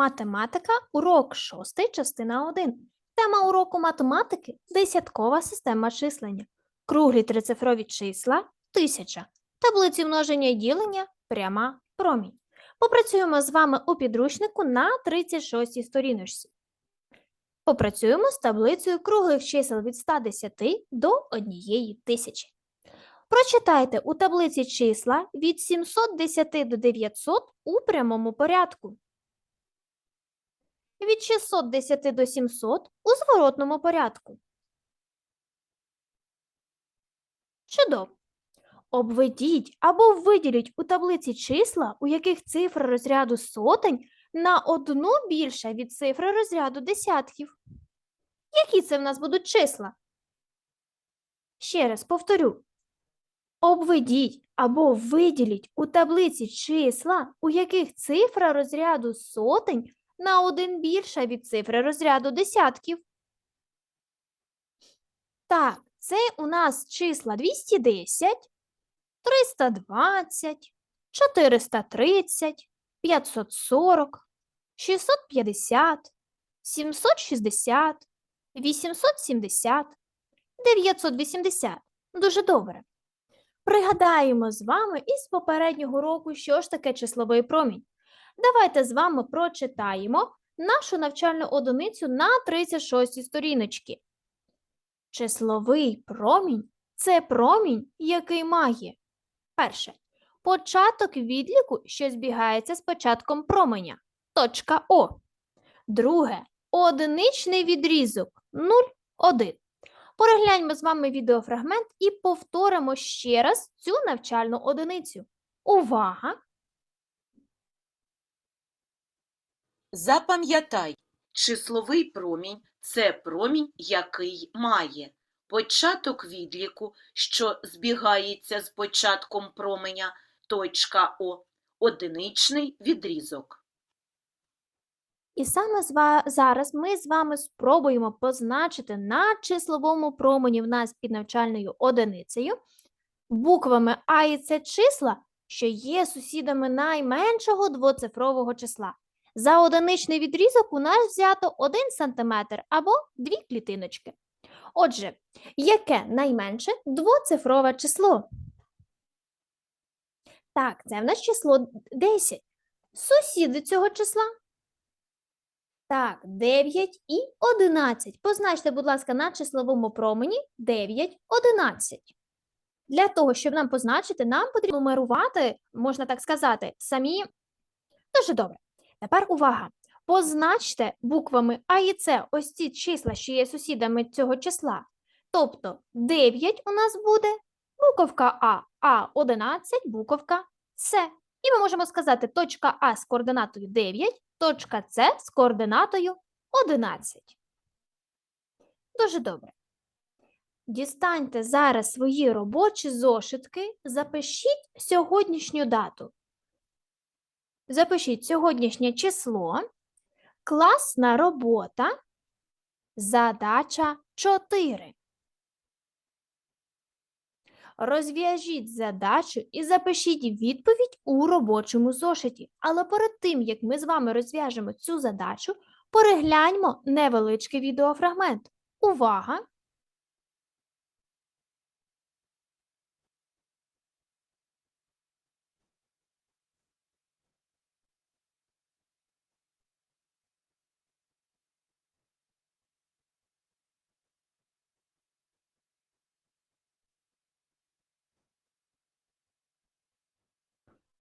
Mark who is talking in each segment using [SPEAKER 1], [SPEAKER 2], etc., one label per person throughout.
[SPEAKER 1] Математика, урок 6, частина 1. Тема уроку математики десяткова система числення. Круглі трицифрові числа тисяча. Таблиці множення і ділення пряма промінь. Попрацюємо з вами у підручнику на 36 сторіночці. Попрацюємо з таблицею круглих чисел від 110 до 1 тисячі. Прочитайте у таблиці числа від 710 до 900 у прямому порядку. Від 610 до 700 у зворотному порядку. Чудово. Обведіть або виділіть у таблиці числа, у яких цифра розряду сотень на одну більша від цифри розряду десятків. Які це в нас будуть числа? Ще раз повторю. Обведіть або виділіть у таблиці числа, у яких цифра розряду сотень на один більша від цифри розряду десятків. Так, це у нас числа 210, 320, 430, 540, 650, 760, 870, 980. Дуже добре. Пригадаємо з вами із попереднього року, що ж таке числовий промінь. Давайте з вами прочитаємо нашу навчальну одиницю на 36 сторіночці. Числовий промінь це промінь, який має перше. Початок відліку, що збігається з початком променя. Точка О. Друге. Одиничний відрізок 0, 1. Перегляньмо з вами відеофрагмент і повторимо ще раз цю навчальну одиницю. Увага!
[SPEAKER 2] Запам'ятай, числовий промінь це промінь, який має початок відліку, що збігається з початком променя, точка О, одиничний відрізок.
[SPEAKER 1] І саме зараз ми з вами спробуємо позначити на числовому промені в нас під навчальною одиницею буквами А і С числа, що є сусідами найменшого двоцифрового числа. За одиничний відрізок у нас взято 1 см або 2 клітиночки. Отже, яке найменше двоцифрове число? Так, це в нас число 10. Сусіди цього числа так, 9 і 11. Позначте, будь ласка, на числовому промені 9, 11. Для того, щоб нам позначити, нам потрібно нумерувати, можна так сказати, самі. Дуже добре. Тепер увага. Позначте буквами А і С ось ці числа, що є сусідами цього числа. Тобто 9 у нас буде буковка А, А 11, буковка С. І ми можемо сказати точка А з координатою 9, точка С з координатою 11. Дуже добре. Дістаньте зараз свої робочі зошитки, запишіть сьогоднішню дату. Запишіть сьогоднішнє число, класна робота, задача 4. Розв'яжіть задачу і запишіть відповідь у робочому зошиті. Але перед тим, як ми з вами розв'яжемо цю задачу, перегляньмо невеличкий відеофрагмент. Увага!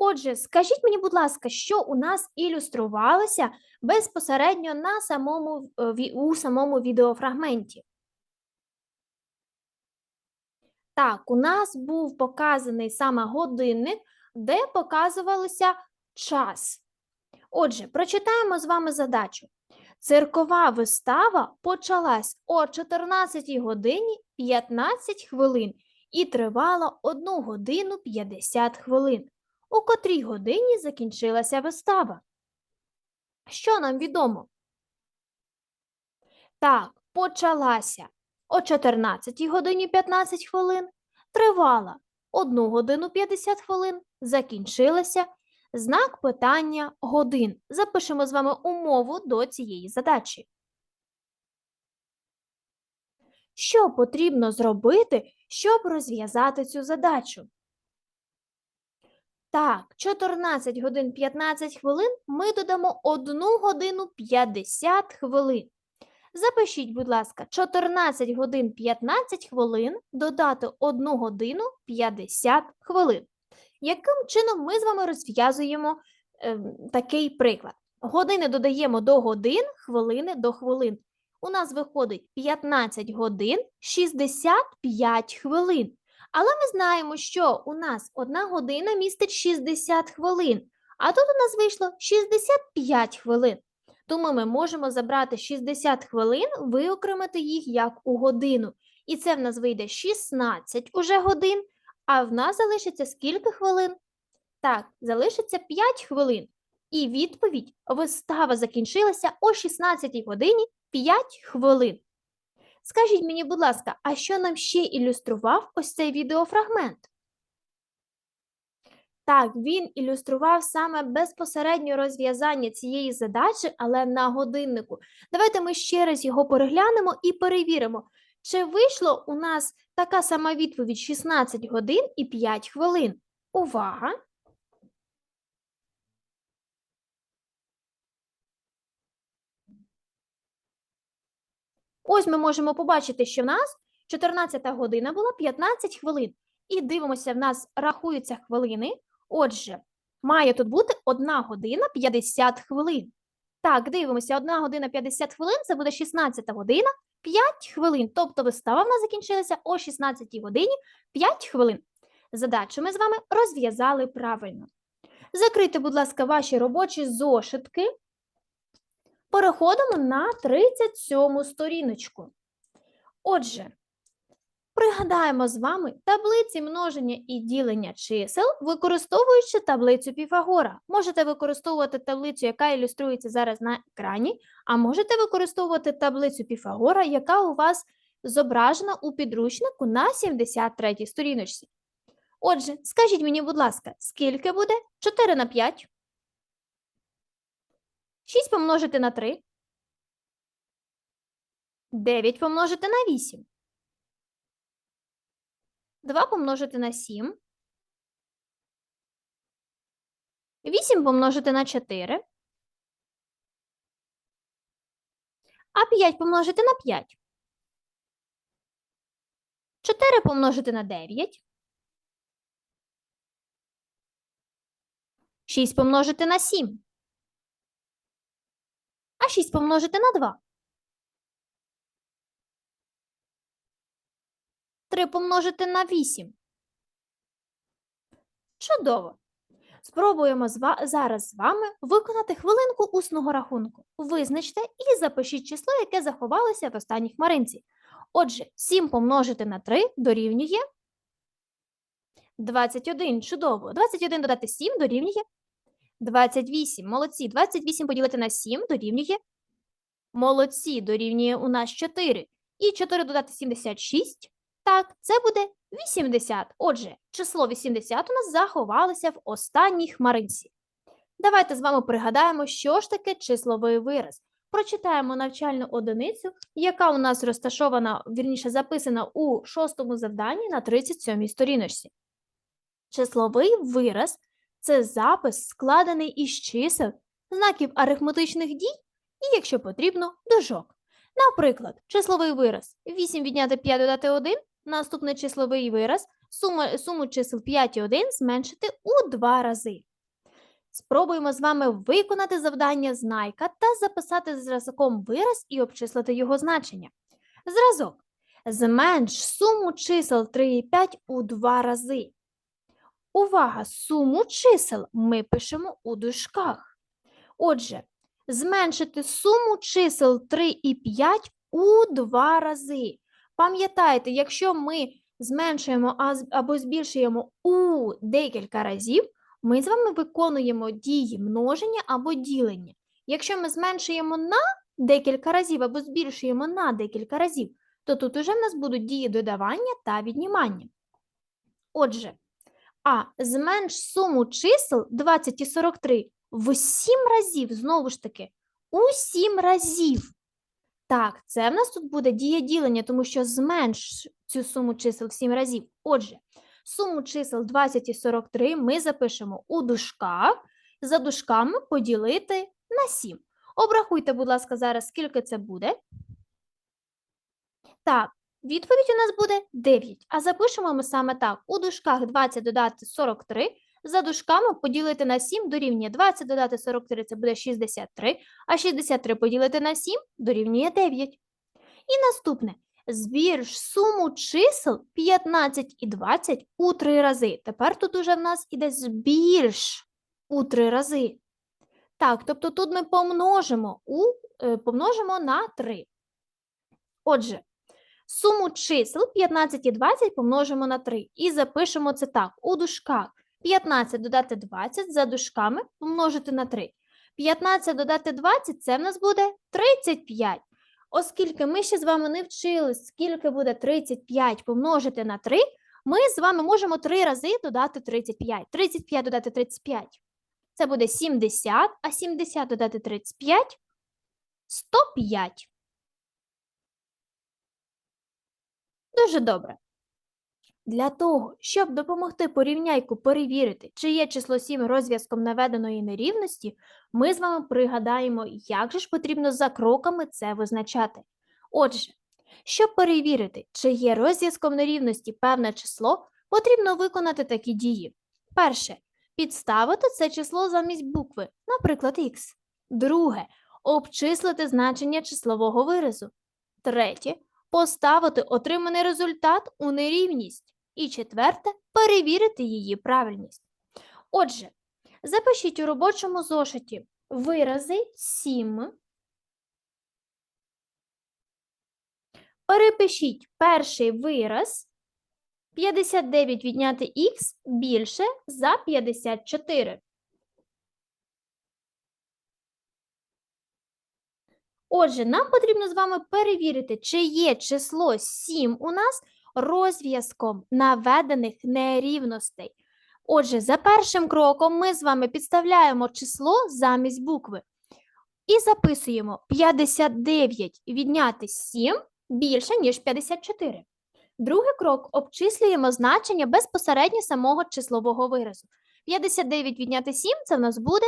[SPEAKER 1] Отже, скажіть мені, будь ласка, що у нас ілюструвалося безпосередньо на самому, е, у самому відеофрагменті? Так, у нас був показаний саме годинник, де показувалося час. Отже, прочитаємо з вами задачу. Циркова вистава почалась о 14 годині 15 хвилин і тривала 1 годину 50 хвилин. У котрій годині закінчилася вистава? Що нам відомо? Так, почалася о 14 годині 15 хвилин, тривала 1 годину 50 хвилин, закінчилася знак питання годин. Запишемо з вами умову до цієї задачі. Що потрібно зробити, щоб розв'язати цю задачу? Так, 14 годин 15 хвилин ми додамо 1 годину 50 хвилин. Запишіть, будь ласка, 14 годин 15 хвилин додати 1 годину 50 хвилин. Яким чином ми з вами розв'язуємо ем, такий приклад? Години додаємо до годин, хвилини до хвилин. У нас виходить 15 годин 65 хвилин. Але ми знаємо, що у нас одна година містить 60 хвилин, а тут у нас вийшло 65 хвилин. Тому ми можемо забрати 60 хвилин, виокремити їх як у годину. І це в нас вийде 16 уже годин, а в нас залишиться скільки хвилин? Так, залишиться 5 хвилин. І відповідь вистава закінчилася о 16 годині 5 хвилин. Скажіть мені, будь ласка, а що нам ще ілюстрував ось цей відеофрагмент? Так, він ілюстрував саме безпосередньо розв'язання цієї задачі, але на годиннику. Давайте ми ще раз його переглянемо і перевіримо, чи вийшло у нас така сама відповідь 16 годин і 5 хвилин. Увага! Ось ми можемо побачити, що в нас 14 година була 15 хвилин. І дивимося, в нас рахуються хвилини. Отже, має тут бути 1 година 50 хвилин. Так, дивимося, 1 година 50 хвилин це буде 16 година 5 хвилин. Тобто вистава в нас закінчилася о 16 годині 5 хвилин. Задачу ми з вами розв'язали правильно. Закрийте, будь ласка, ваші робочі зошитки. Переходимо на 37 сторіночку. Отже, пригадаємо з вами таблиці множення і ділення чисел, використовуючи таблицю Піфагора. Можете використовувати таблицю, яка ілюструється зараз на екрані, а можете використовувати таблицю Піфагора, яка у вас зображена у підручнику на 73 сторіночці. Отже, скажіть мені, будь ласка, скільки буде 4 на 5? 6 помножити на 3. 9 помножити на 8. 2 помножити на 7. 8 помножити на 4. А 5 помножити на 5. 4 помножити на 9. 6 помножити на 7. А 6 помножити на 2. 3 помножити на 8. Чудово. Спробуємо зараз з вами виконати хвилинку усного рахунку. Визначте і запишіть число, яке заховалося в останній хмаринці. Отже, 7 помножити на 3 дорівнює 21. Чудово. 21 додати 7 дорівнює 28. Молодці. 28 поділити на 7 дорівнює. Молодці. Дорівнює у нас 4. І 4 додати 76. Так, це буде 80. Отже, число 80 у нас заховалося в останній хмаринці. Давайте з вами пригадаємо, що ж таке числовий вираз. Прочитаємо навчальну одиницю, яка у нас розташована, вірніше записана у шостому завданні на 37 сторіночці. Числовий вираз це запис, складений із чисел, знаків арифметичних дій і, якщо потрібно, дужок. Наприклад, числовий вираз 8 відняти 5 додати 1, наступний числовий вираз сума, суму чисел 5 і 1 зменшити у 2 рази. Спробуємо з вами виконати завдання знайка та записати зразком вираз і обчислити його значення. Зразок. Зменш суму чисел 3 і 5 у 2 рази. Увага! Суму чисел ми пишемо у дужках. Отже, зменшити суму чисел 3 і 5 у 2 рази. Пам'ятайте, якщо ми зменшуємо або збільшуємо у декілька разів, ми з вами виконуємо дії множення або ділення. Якщо ми зменшуємо на декілька разів або збільшуємо на декілька разів, то тут уже в нас будуть дії додавання та віднімання. Отже, А зменш суму чисел 20 і 43 в 7 разів, знову ж таки, у 7 разів. Так, це в нас тут буде дієділення, тому що зменш цю суму чисел в 7 разів. Отже, суму чисел 20 і 43 ми запишемо у дужках, за дужками поділити на 7. Обрахуйте, будь ласка, зараз, скільки це буде. Так, відповідь у нас буде 9. А запишемо ми саме так. У дужках 20 додати 43, за дужками поділити на 7 дорівнює 20 додати 43 – це буде 63, а 63 поділити на 7 дорівнює 9. І наступне. Збільш суму чисел 15 і 20 у 3 рази. Тепер тут уже в нас іде збільш у 3 рази. Так, тобто тут ми помножимо, у, е, помножимо на 3. Отже, суму чисел 15 і 20 помножимо на 3. І запишемо це так. У дужках 15 додати 20 за дужками помножити на 3. 15 додати 20 це в нас буде 35. Оскільки ми ще з вами не вчили, скільки буде 35 помножити на 3, ми з вами можемо 3 рази додати 35. 35 додати 35. Це буде 70, а 70 додати 35 – 105. Дуже добре. Для того, щоб допомогти порівняйку перевірити, чи є число 7 розв'язком наведеної нерівності, ми з вами пригадаємо, як же ж потрібно за кроками це визначати. Отже, щоб перевірити, чи є розв'язком нерівності певне число, потрібно виконати такі дії. Перше підставити це число замість букви, наприклад, х. Друге обчислити значення числового виразу. Третє поставити отриманий результат у нерівність. І четверте перевірити її правильність. Отже, запишіть у робочому зошиті вирази 7. Перепишіть перший вираз 59 відняти х більше за 54. Отже, нам потрібно з вами перевірити, чи є число 7 у нас розв'язком наведених нерівностей. Отже, за першим кроком ми з вами підставляємо число замість букви і записуємо 59 відняти 7 більше, ніж 54. Другий крок обчислюємо значення безпосередньо самого числового виразу. 59 відняти 7 це в нас буде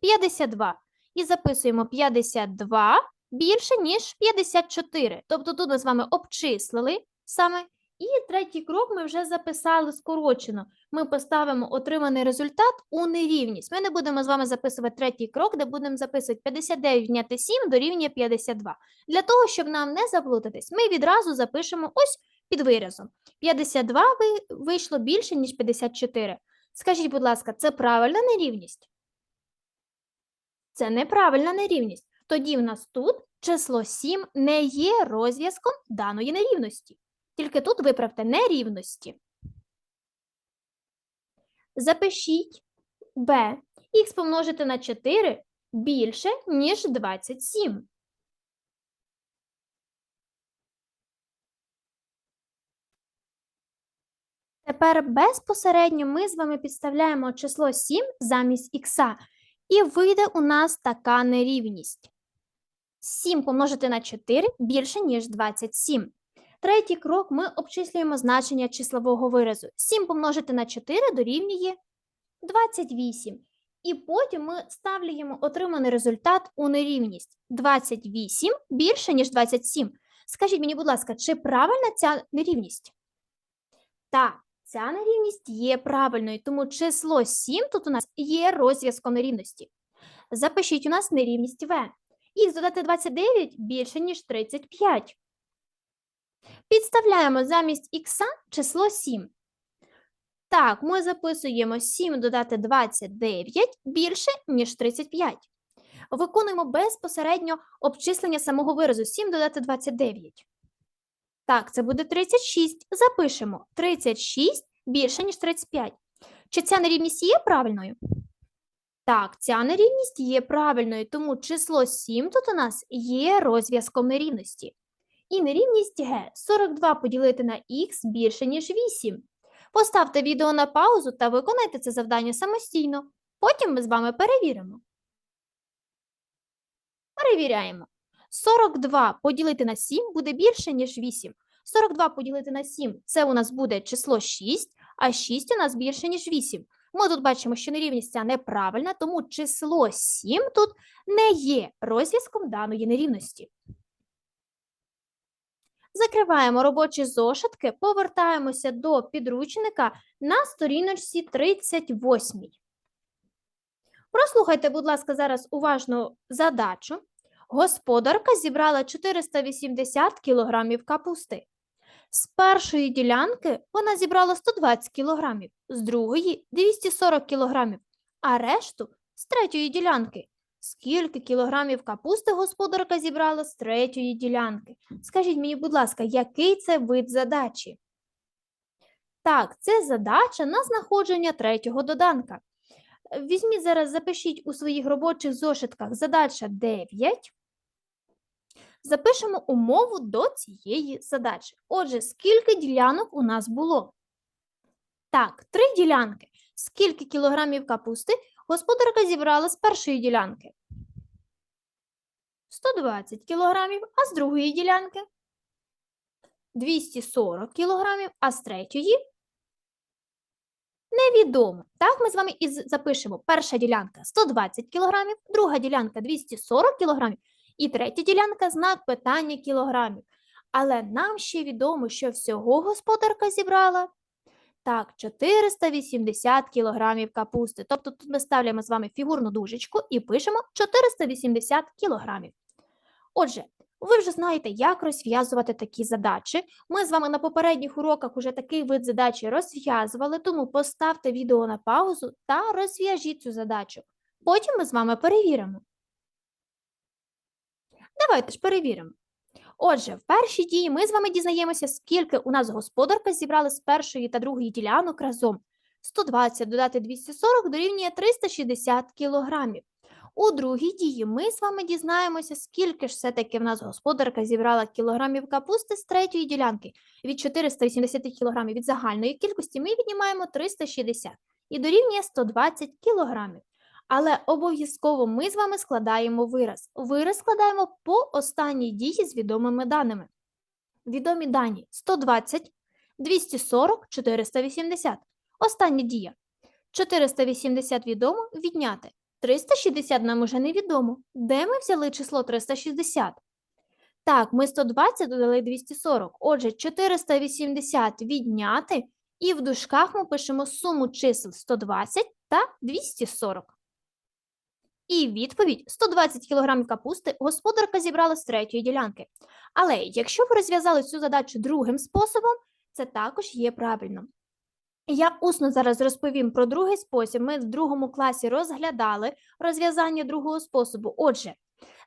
[SPEAKER 1] 52. І записуємо 52 більше, ніж 54. Тобто тут ми з вами обчислили саме. І третій крок ми вже записали скорочено. Ми поставимо отриманий результат у нерівність. Ми не будемо з вами записувати третій крок, де будемо записувати 59 відняти 7 дорівнює 52. Для того, щоб нам не заплутатись, ми відразу запишемо ось під виразом. 52 вийшло більше, ніж 54. Скажіть, будь ласка, це правильна нерівність? Це неправильна нерівність. Тоді в нас тут число 7 не є розв'язком даної нерівності. Тільки тут виправте нерівності. Запишіть b. Х помножити на 4 більше, ніж 27. Тепер безпосередньо ми з вами підставляємо число 7 замість х. І вийде у нас така нерівність. 7 помножити на 4 більше, ніж 27. Третій крок ми обчислюємо значення числового виразу. 7 помножити на 4 дорівнює 28. І потім ми ставляємо отриманий результат у нерівність. 28 більше, ніж 27. Скажіть мені, будь ласка, чи правильна ця нерівність? Так, ця нерівність є правильною, тому число 7 тут у нас є розв'язком нерівності. Запишіть у нас нерівність В. Х додати 29 більше, ніж 35. Підставляємо замість х число 7. Так, ми записуємо 7 додати 29 більше, ніж 35. Виконуємо безпосередньо обчислення самого виразу 7 додати 29. Так, це буде 36. Запишемо 36 більше, ніж 35. Чи ця нерівність є правильною? Так, ця нерівність є правильною, тому число 7 тут у нас є розв'язком нерівності. І нерівність Г 42 поділити на х більше, ніж 8. Поставте відео на паузу та виконайте це завдання самостійно. Потім ми з вами перевіримо. Перевіряємо. 42 поділити на 7 буде більше, ніж 8. 42 поділити на 7 – це у нас буде число 6, а 6 у нас більше, ніж 8. Ми тут бачимо, що нерівність ця неправильна, тому число 7 тут не є розв'язком даної нерівності. Закриваємо робочі зошитки, повертаємося до підручника на сторіночці 38. Прослухайте, будь ласка, зараз уважно задачу. Господарка зібрала 480 кілограмів капусти. З першої ділянки вона зібрала 120 кілограмів, з другої – 240 кілограмів, а решту – з третьої ділянки. Скільки кілограмів капусти господарка зібрала з третьої ділянки? Скажіть мені, будь ласка, який це вид задачі? Так, це задача на знаходження третього доданка. Візьміть зараз, запишіть у своїх робочих зошитках задача 9. Запишемо умову до цієї задачі. Отже, скільки ділянок у нас було? Так, три ділянки. Скільки кілограмів капусти господарка зібрала з першої ділянки? 120 кілограмів, а з другої ділянки? 240 кілограмів, а з третьої? Невідомо. Так, ми з вами і запишемо. Перша ділянка 120 кілограмів, друга ділянка 240 кілограмів, і третя ділянка знак питання кілограмів. Але нам ще відомо, що всього господарка зібрала так, 480 кілограмів капусти. Тобто тут ми ставляємо з вами фігурну дужечку і пишемо 480 кілограмів. Отже, ви вже знаєте, як розв'язувати такі задачі. Ми з вами на попередніх уроках уже такий вид задачі розв'язували, тому поставте відео на паузу та розв'яжіть цю задачу. Потім ми з вами перевіримо. Давайте ж перевіримо. Отже, в першій дії ми з вами дізнаємося, скільки у нас господарка зібрали з першої та другої ділянок разом. 120 додати 240 дорівнює 360 кілограмів. У другій дії ми з вами дізнаємося, скільки ж все-таки в нас господарка зібрала кілограмів капусти з третьої ділянки. Від 480 кілограмів від загальної кількості ми віднімаємо 360 і дорівнює 120 кілограмів. Але обов'язково ми з вами складаємо вираз. Вираз складаємо по останній дії з відомими даними. Відомі дані 120, 240, 480. Остання дія. 480 відомо відняти. 360 нам уже невідомо. Де ми взяли число 360? Так, ми 120 додали 240. Отже, 480 відняти, і в дужках ми пишемо суму чисел 120 та 240. І відповідь 120 кг капусти господарка зібрала з третьої ділянки. Але якщо ви розв'язали цю задачу другим способом, це також є правильно. Я усно зараз розповім про другий спосіб. Ми в другому класі розглядали розв'язання другого способу. Отже,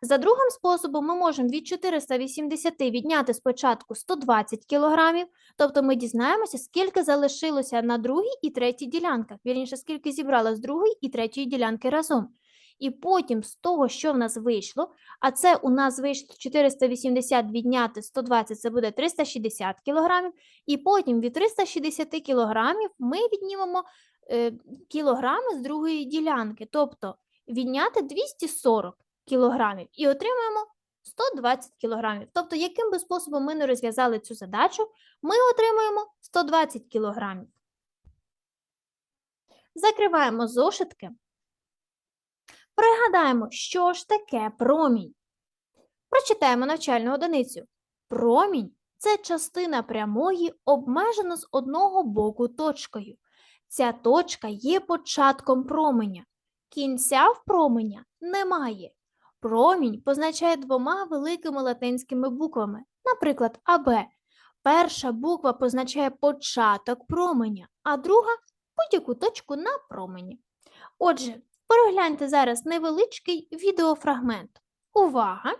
[SPEAKER 1] за другим способом ми можемо від 480 відняти спочатку 120 кг, тобто ми дізнаємося, скільки залишилося на другій і третій ділянках, вірніше, скільки зібрала з другої і третьої ділянки разом. І потім з того, що в нас вийшло, а це у нас вийшло 480 відняти 120, це буде 360 кг, і потім від 360 кг ми віднімемо е, кілограми з другої ділянки, тобто відняти 240 кг і отримаємо 120 кг. Тобто, яким би способом ми не розв'язали цю задачу, ми отримаємо 120 кг. Закриваємо зошитки. Пригадаємо, що ж таке промінь. Прочитаємо навчальну одиницю. Промінь це частина прямої, обмежена з одного боку точкою. Ця точка є початком променя. Кінця в променя немає. Промінь позначає двома великими латинськими буквами, наприклад, АБ. Перша буква позначає початок променя, а друга будь-яку точку на промені. Отже, перегляньте зараз невеличкий відеофрагмент. Увага!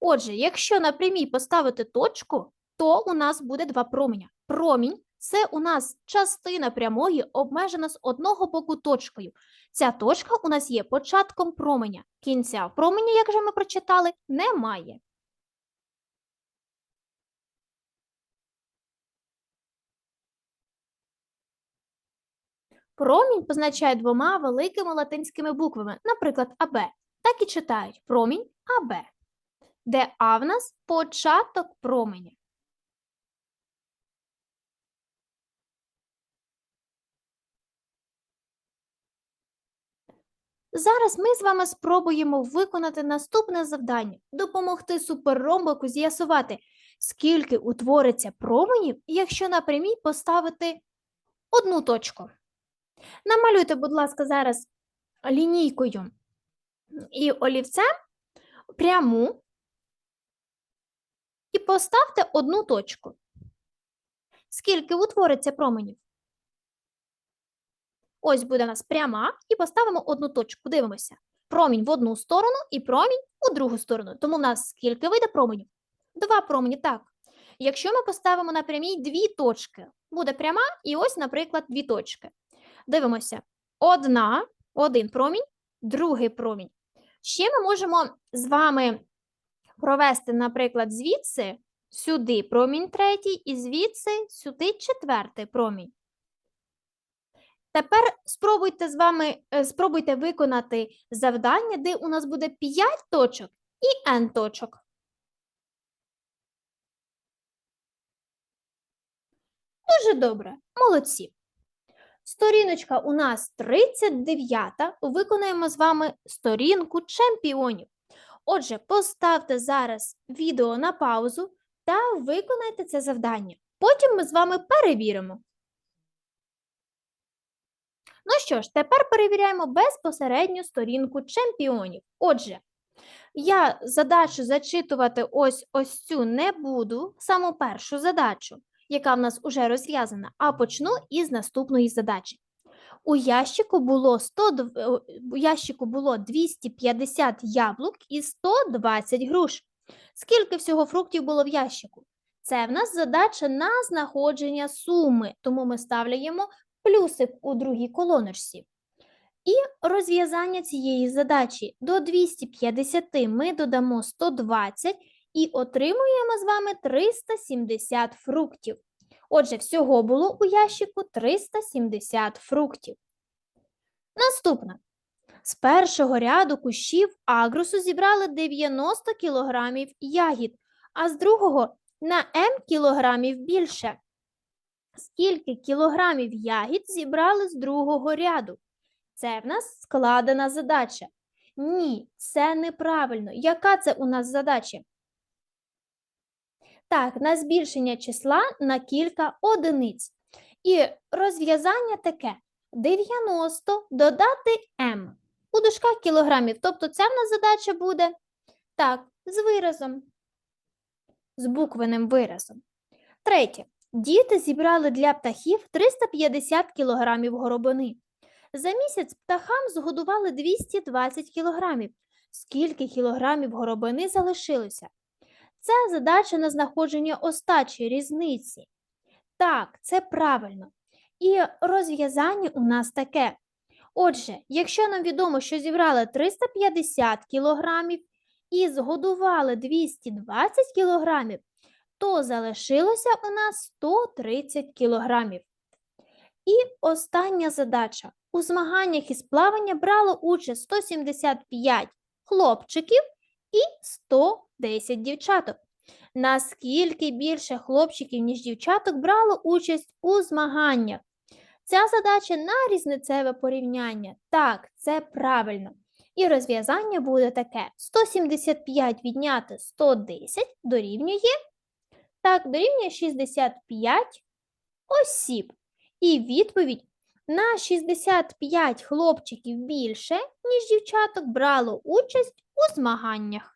[SPEAKER 1] Отже, якщо на прямій поставити точку, то у нас буде два променя. Промінь це у нас частина прямої, обмежена з одного боку точкою. Ця точка у нас є початком променя. Кінця променя, як же ми прочитали, немає. Промінь позначають двома великими латинськими буквами, наприклад, АБ. Так і читають промінь АБ, де А в нас початок променя. Зараз ми з вами спробуємо виконати наступне завдання допомогти суперромбику з'ясувати, скільки утвориться променів, якщо на прямій поставити одну точку. Намалюйте, будь ласка, зараз лінійкою і олівцем пряму і поставте одну точку. Скільки утвориться променів? Ось буде у нас пряма, і поставимо одну точку. Дивимося. Промінь в одну сторону і промінь у другу сторону. Тому в нас скільки вийде променів? Два промені, так. Якщо ми поставимо на прямій дві точки, буде пряма і ось, наприклад, дві точки. Дивимося. Одна, один промінь, другий промінь. Ще ми можемо з вами провести, наприклад, звідси сюди промінь третій, і звідси сюди четвертий промінь. Тепер спробуйте з вами е, спробуйте виконати завдання, де у нас буде 5 точок і n точок. Дуже добре, молодці. Сторіночка у нас 39. Виконаємо з вами сторінку чемпіонів. Отже, поставте зараз відео на паузу та виконайте це завдання. Потім ми з вами перевіримо. Ну що ж, тепер перевіряємо безпосередньо сторінку чемпіонів. Отже, я задачу зачитувати ось ось цю не буду, саму першу задачу, яка в нас уже розв'язана, а почну із наступної задачі. У ящику було 100, дв- е, у ящику було 250 яблук і 120 груш. Скільки всього фруктів було в ящику? Це в нас задача на знаходження суми, тому ми ставляємо плюсик у другій колоночці. І розв'язання цієї задачі до 250 ми додамо 120 і отримуємо з вами 370 фруктів. Отже, всього було у ящику 370 фруктів. Наступне. З першого ряду кущів агрусу зібрали 90 кілограмів ягід, а з другого на М кілограмів більше. Скільки кілограмів ягід зібрали з другого ряду? Це в нас складена задача. Ні, це неправильно. Яка це у нас задача? Так, на збільшення числа на кілька одиниць. І розв'язання таке: 90 додати М у дужках кілограмів. Тобто це в нас задача буде так, з виразом, з буквеним виразом. Третє. Діти зібрали для птахів 350 кілограмів горобини. За місяць птахам згодували 220 кілограмів. Скільки кілограмів горобини залишилося? Це задача на знаходження остачі різниці. Так, це правильно. І розв'язання у нас таке. Отже, якщо нам відомо, що зібрали 350 кілограмів і згодували 220 кілограмів, то залишилося у нас 130 кілограмів. І остання задача. У змаганнях із плавання брало участь 175 хлопчиків і 110 дівчаток. Наскільки більше хлопчиків, ніж дівчаток, брало участь у змаганнях? Ця задача на різницеве порівняння. Так, це правильно. І розв'язання буде таке: 175 відняти 110 дорівнює так, дорівнює 65 осіб. І відповідь на 65 хлопчиків більше, ніж дівчаток, брало участь у змаганнях.